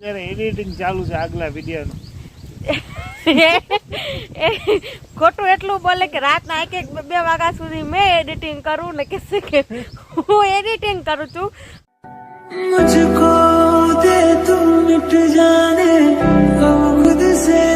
Editing ચાલુ છે આગલા વિડીયોનું ખોટું એટલું બોલે કે રાતના એક એક બે વાગ્યા સુધી મેં એડિટિંગ કરું ને કે શીખે હું એડિટિંગ કરું છું. મુજકો દે તું મિટ જાને ખુદ સે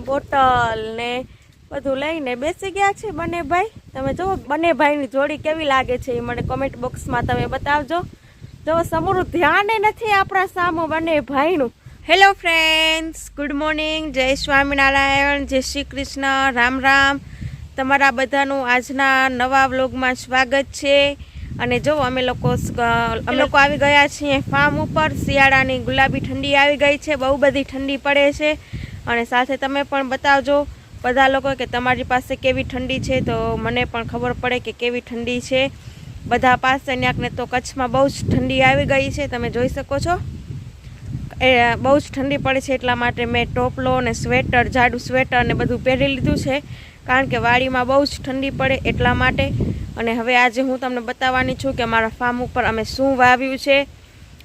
પાણીની બોટલ ને બધું લઈને બેસી ગયા છે બંને ભાઈ તમે જુઓ બંને ભાઈની જોડી કેવી લાગે છે એ મને કોમેન્ટ બોક્સમાં તમે બતાવજો. જો સમૂરું ધ્યાન નથી આપણા સામું બંને ભાઈનું હેલો ફ્રેન્ડ્સ ગુડ મોર્નિંગ જય સ્વામિનારાયણ, જય શ્રી કૃષ્ણ, રામ રામ. તમારા બધાનું આજના નવા વ્લોગમાં સ્વાગત છે. અને જો અમે લોકો અમે લોકો આવી ગયા છીએ ફાર્મ ઉપર. શિયાળાની ગુલાબી ઠંડી આવી ગઈ છે, બહુ બધી ઠંડી પડે છે. અને સાથે તમે પણ બતાવજો બધા લોકો કે તમારી પાસે કેવી ઠંડી છે. તો મને પણ ખબર પડે કે કેવી ઠંડી છે. બધા પાસે ન્યાકને તો કચ્છમાં બહુ જ ઠંડી આવી ગઈ છે. તમે જોઈ શકો છો. એ બહુ જ ઠંડી પડે છે એટલા માટે મેં ટોપલો અને સ્વેટર, જાડું સ્વેટર ને બધું પહેરી લીધું છે. કારણ કે વાડીમાં બહુ જ ઠંડી પડે એટલા માટે. અને હવે આજે હું તમને બતાવવાની છું કે મારા ફાર્મ ઉપર અમે શું વાવ્યું છે.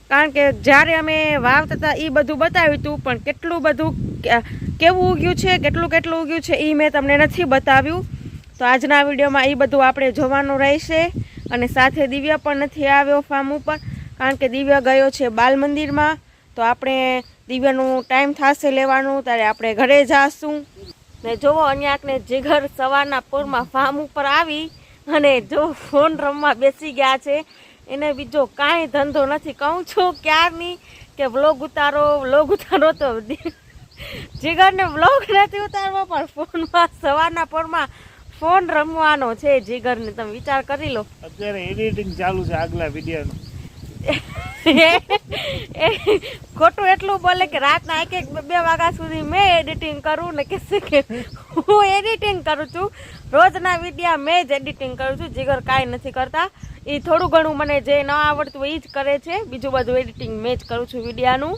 કારણ કે જ્યારે અમે વાવતા એ બધું બતાવ્યું હતું, પણ કેટલું બધું કેવું ઉગ્યું છે, કેટલું કેટલું ઉગ્યું છે એ મેં તમને નથી બતાવ્યું. તો આજના વિડીયોમાં એ બધું આપણે જોવાનું રહેશે. અને સાથે દિવ્ય પણ નથી આવ્યો ફાર્મ ઉપર, કારણ કે દિવ્ય ગયો છે બાલ મંદિરમાં તો આપણે દિવ્યનું ટાઈમ થશે લેવાનું, ત્યારે આપણે ઘરે જાશું. ને જોવો, અન્યાકને જીગર સવારના પૂરમાં ફાર્મ ઉપર આવી અને જો ફોન રમવા બેસી ગયા છે. એને બીજો કાંઈ ધંધો નથી. કહું છું ક્યારની કે વ્લોગ ઉતારો વ્લોગ ઉતારો તો જીગરને વ્લોગ નથી ઉતારવો, પણ ફોનમાં, સવારના પરમાં ફોન રમવાનો છે જીગરને. તમે વિચાર કરી લો. અત્યારે એડિટિંગ ચાલુ છે આગલા વિડીયોનું ખોટું એટલું બોલે કે રાતના એક એક બે વાગ્યા સુધી મેં એડિટિંગ કરું ને કે શું કે? હું એડિટિંગ કરું છું. રોજના વિડીયા મેં જ એડિટિંગ કરું છું. જીગર કાંઈ નથી કરતા. એ થોડું ઘણું મને જે ન આવડતું હોય એ જ કરે છે. બીજું બધું એડિટિંગ મેં જ કરું છું વિડીયાનું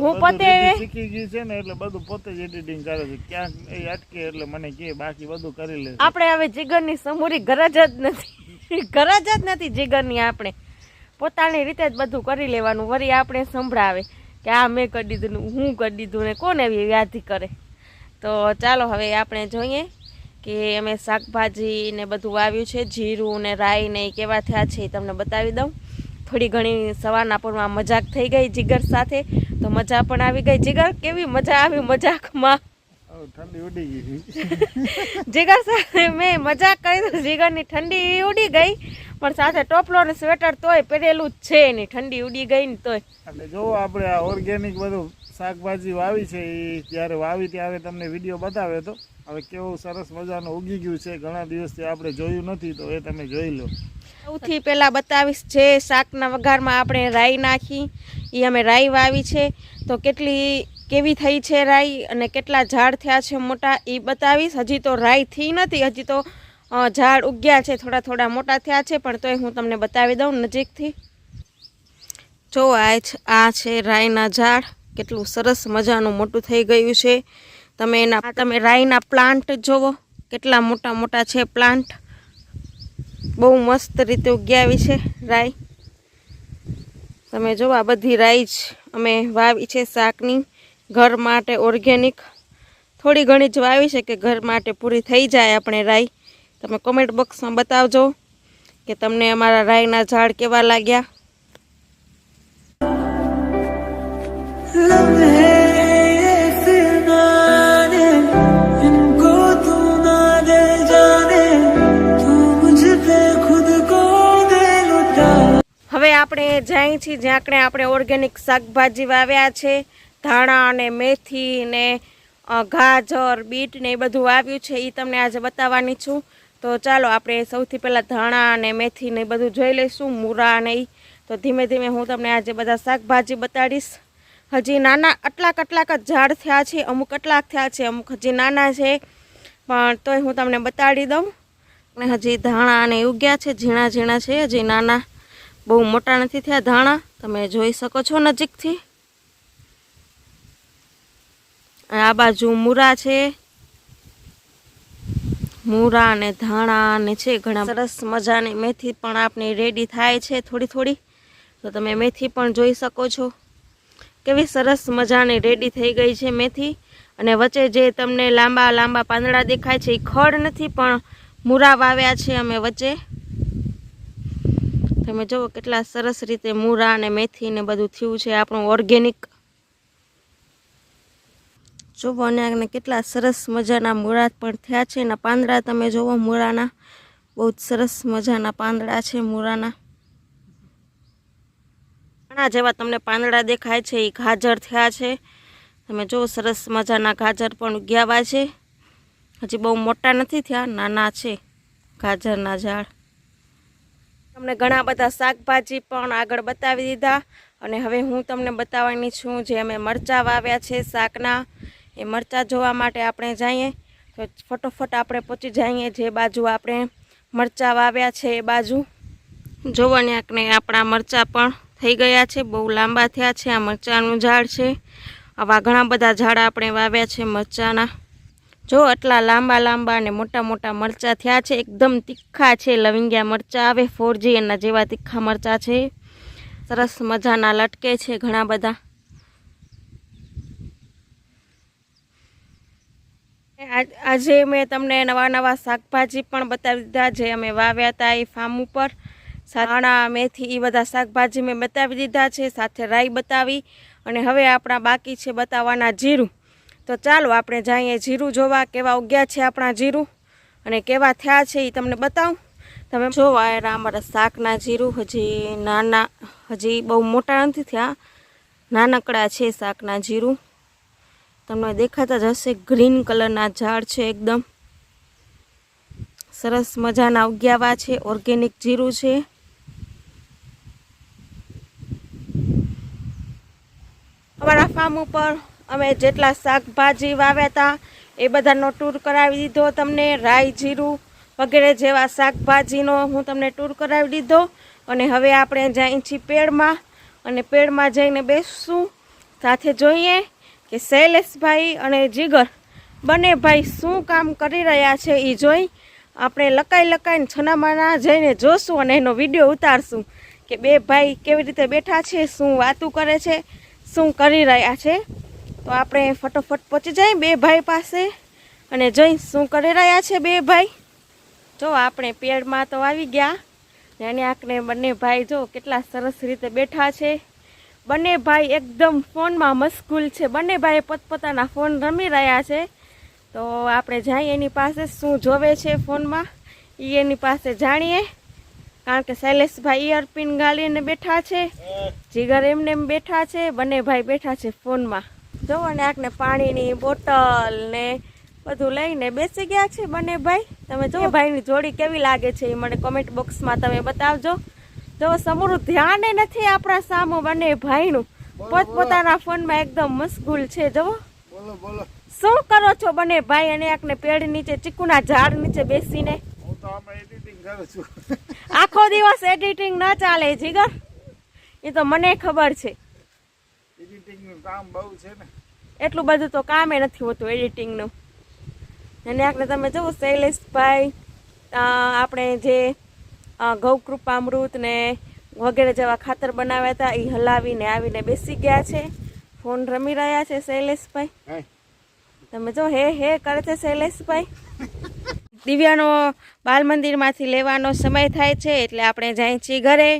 હું પોતે શીખી ગઈ છે ને એટલે બધું પોતે જ એડિટિંગ કરે છે. ક્યાંક એ અટકે એટલે મને કે બાકી બધું કરી લે આપણે હવે જીગરની સમૂરી ગરજ જ નથી. ગરજ જ નથી જીગરની આપણે. પોતાની રીતે જ બધું કરી લેવાનું. વળી આપણે સંભળાવે કે આ મેં કરી દીધું હું કરી દીધું ને કોને એવી વ્યાધિ કરે. તો ચાલો હવે આપણે જોઈએ કે અમે શાકભાજી ને બધું વાવ્યું છે, જીરું ને રાઈ ને કેવા થયા છે એ તમને બતાવી દઉં. થોડી ઘણી સવારના પૂરમાં મજાક થઈ ગઈ જીગર સાથે, તો મજા પણ આવી ગઈ. જીગર, કેવી મજા આવી? મજાકમાં. ઠંડી ઉડી ગઈ. જીગર સાથે મેં મજાક કરી તો જીગરની ઠંડી ઉડી ગઈ પણ સાથે ટોપલો ને સ્વેટર તોય પહેરેલું જ છે એની ઠંડી ઉડી ગઈ ને તોય. એટલે જો આપણે આ ઓર્ગેનિક બધું શાકભાજી વાવી છે એ જ્યારે વાવી ત્યારે તમને વીડિયો બતાવ્યો હતો હવે કેવું સરસ મજાનું ઉગી ગયું છે ઘણા દિવસથી આપણે જોયું નથી તો એ તમે જોઈ લો. સૌથી પહેલાં બતાવીશ જે શાકના વઘારમાં આપણે રાઈ નાખી એ અમે રાઈ વાવી છે. તો કેટલી કેવી થઈ છે રાઈ અને કેટલા ઝાડ થયા છે મોટા એ બતાવીશ. હજી તો રાઈ થઈ નથી, હજી તો ઝાડ ઉગ્યા છે, થોડા થોડા મોટા થયા છે, પણ તોય હું તમને બતાવી દઉં નજીકથી. જો આ આ છે રાઈના ઝાડ, કેટલું સરસ મજાનું મોટું થઈ ગયું છે. તમે એના તમે રાઈના પ્લાન્ટ જોવો, કેટલા મોટા મોટા છે પ્લાન્ટ. બહુ મસ્ત રીતે ઉગ્યાવી છે રાઈ. તમે જોવા બધી રાઈ જ, અમે વાવી છે શાકની. ઘર માટે ઓર્ગેનિક થોડી ઘણી જ વાવી છે કે ઘર માટે પૂરી થઈ જાય આપણે રાઈ. તમે કોમેન્ટ બોક્સમાં બતાવજો કે તમને અમારા રાઈના ઝાડ કેવા લાગ્યા. હવે આપણે જાય છીએ જ્યાં આપણે ઓર્ગેનિક શાકભાજી વાવ્યા છે. ધાણા અને મેથી ને ગાજર, બીટ ને એ બધું આવ્યું છે એ તમને આજે બતાવવાની છું. તો ચાલો આપણે સૌથી પહેલાં ધાણા અને મેથી ને બધું જોઈ લઈશું, મૂરા ને એ તો ધીમે ધીમે હું તમને આજે બધા શાકભાજી બતાડીશ. હજી નાના અટલાક અટલાક જ ઝાડ થયા છે, અમુક અટલાક થયા છે, અમુક હજી નાના છે. પણ તોય હું તમને બતાડી દઉં. અને હજી ધાણા અને ઉગ્યા છે ઝીણા ઝીણા છે, હજી નાના. બહુ મોટા નથી થયા ધાણા, તમે જોઈ શકો છો નજીકથી અને આ બાજુ મૂરા છે. મૂરા અને ધાણા અને છે ઘણા સરસ મજાની મેથી પણ આપની રેડી થાય છે થોડી થોડી. તો તમે મેથી પણ જોઈ શકો છો. કેવી સરસ મજાની રેડી થઈ ગઈ છે મેથી. અને વચ્ચે જે તમને લાંબા લાંબા પાંદડા દેખાય છે એ ખડ નથી, પણ મૂરા વાવ્યા છે અમે વચ્ચે. તમે જુઓ કેટલા સરસ રીતે મૂરા અને મેથી ને બધું થયું છે આપણું ઓર્ગેનિક જુઓ અને આને કેટલા સરસ મજાના મૂળા પણ થયા છે. એના પાંદડા તમે જુઓ મૂળાના. બહુ જ સરસ મજાના પાંદડા છે મૂળાના. ઘણા જેવા તમને પાંદડા દેખાય છે. એ ગાજર થયા છે. તમે જુઓ સરસ મજાના ગાજર પણ ઉગ્યાવા છે. હજી બહુ મોટા નથી થયા, નાના છે ગાજરના ઝાડ. તમને ઘણા બધા શાકભાજી પણ આગળ બતાવી દીધા. અને હવે હું તમને બતાવવાની છું, જે અમે મરચાં વાવ્યા છે શાકના. એ મરચાં જોવા માટે આપણે જઈએ. તો ફટોફટ આપણે પહોંચી જઈએ જે બાજુ આપણે મરચાં વાવ્યા છે એ બાજુ. જોવાની આંકને આપણા મરચાં પણ થઈ ગયા છે, બહુ લાંબા થયા છે. આ મરચાંનું ઝાડ છે. આવા ઘણા બધા ઝાડ આપણે વાવ્યા છે મરચાંના. જો આટલા લાંબા લાંબા અને મોટા મોટા મરચાં થયા છે, એકદમ તીખા છે. લવિંગિયા મરચાં આવે, ફોરજી એના જેવા તીખા મરચાં છે. સરસ મજાના લટકે છે ઘણા બધા. આજ- મેં તમને નવા નવા શાકભાજી પણ બતાવી દીધા, જે અમે વાવ્યા હતા એ ફાર્મ ઉપર. ધાણા મેથી એ બધા શાકભાજી મેં બતાવી દીધા છે, સાથે રાઈ બતાવી અને હવે આપણા બાકી છે બતાવવાના જીરું. તો ચાલો આપણે જઈએ જીરું જોવા, કેવા ઉગ્યા છે આપણા જીરું અને કેવા થયા છે એ તમને બતાવું. તમે જોવા એના અમારા શાકના જીરું, હજી નાના, હજી બહુ મોટા નથી થયા. નાનકડા છે શાકના જીરું. તમને દેખાતા જ હશે. ગ્રીન કલરના ઝાડ છે એકદમ. સરસ મજાના ઉગ્યાવા છે. ઓર્ગેનિક જીરું છે. અમારા ફાર્મ ઉપર અમે જેટલા શાકભાજી વાવ્યા હતા એ બધાનો ટૂર કરાવી દીધો તમને. રાઈ જીરું વગેરે જેવા શાકભાજીનો હું તમને ટૂર કરાવી દીધો. અને હવે આપણે જઈએ છીએ પેડમાં. અને પેડમાં જઈને બેસશું સાથે જોઈએ. કે શૈલેષભાઈ અને જીગર બંને ભાઈ શું કામ કરી રહ્યા છે એ જોઈ આપણે લકાઈ લકાઈને છનામાના જઈને જોશું અને એનો વીડિયો ઉતારશું કે બે ભાઈ કેવી રીતે બેઠા છે, શું વાતું કરે છે, શું કરી રહ્યા છે. તો આપણે ફટોફટ પહોંચી જાય બે ભાઈ પાસે અને જોઈ શું કરી રહ્યા છે બે ભાઈ. જો આપણે પેડમાં તો આવી ગયા. અને આંખને બંને ભાઈ જો કેટલા સરસ રીતે બેઠા છે. બંને ભાઈ એકદમ ફોનમાં મશગુલ છે. બંને ભાઈ પોતપોતાના ફોન રમી રહ્યા છે. તો આપણે જઈએ એની પાસે શું જોવે છે ફોનમાં? એ એની પાસે જાણીએ. કારણ કે શૈલેષભાઈ ઇયરપિન ગાલીને બેઠા છે. જીગર એમને એમ બેઠા છે. બંને ભાઈ બેઠા છે ફોનમાં. જો અને આંખને પાણીની બોટલ ને બધું લઈને બેસી ગયા છે બંને ભાઈ. તમે જો. ભાઈની જોડી કેવી લાગે છે એ મને કોમેન્ટ બોક્સમાં તમે બતાવજો. જો સમૂરું ધ્યાન નથી આપણા સામું બંને ભાઈનું. પોતપોતાના ફોનમાં એકદમ મશગુલ છે જવો. બોલો બોલો. શું કરો છો બંને ભાઈ? અને એકને પેડ નીચે ચીકુના ઝાડ નીચે બેસીને. હું તો આમાં એડિટિંગ કરું છું. આખો દિવસ એડિટિંગ ના ચાલે જીગર. એ તો મને ખબર છે. એડિટિંગનું કામ બહુ છે ને. એટલું બધું તો કામે નથી હોતું એડિટિંગનું અને આપણે તમે જુઓ શૈલેષભાઈ આપણે જે ગૌકૃપામૃત ને વગેરે જેવા ખાતર બનાવ્યા હતા એ હલાવીને આવીને બેસી ગયા છે. ફોન રમી રહ્યા છે શૈલેષભાઈ. તમે જો હે હે કરે છે શૈલેષભાઈ. દિવ્યાનો બાલ મંદિરમાંથી લેવાનો સમય થાય છે એટલે આપણે જાય છીએ ઘરે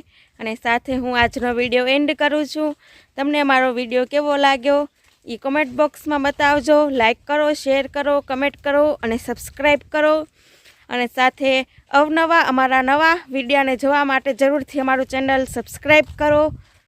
અને સાથે હું આજનો વીડિયો એન્ડ કરું છું. તમને મારો વીડિયો કેવો લાગ્યો એ કોમેન્ટ બોક્સમાં બતાવજો. લાઇક કરો શેર કરો કમેન્ટ કરો અને સબસ્ક્રાઈબ કરો. અને સાથે અવનવા અમારા નવા વિડીયાને જોવા માટે જરૂરથી અમારું ચેનલ સબસ્ક્રાઈબ કરો.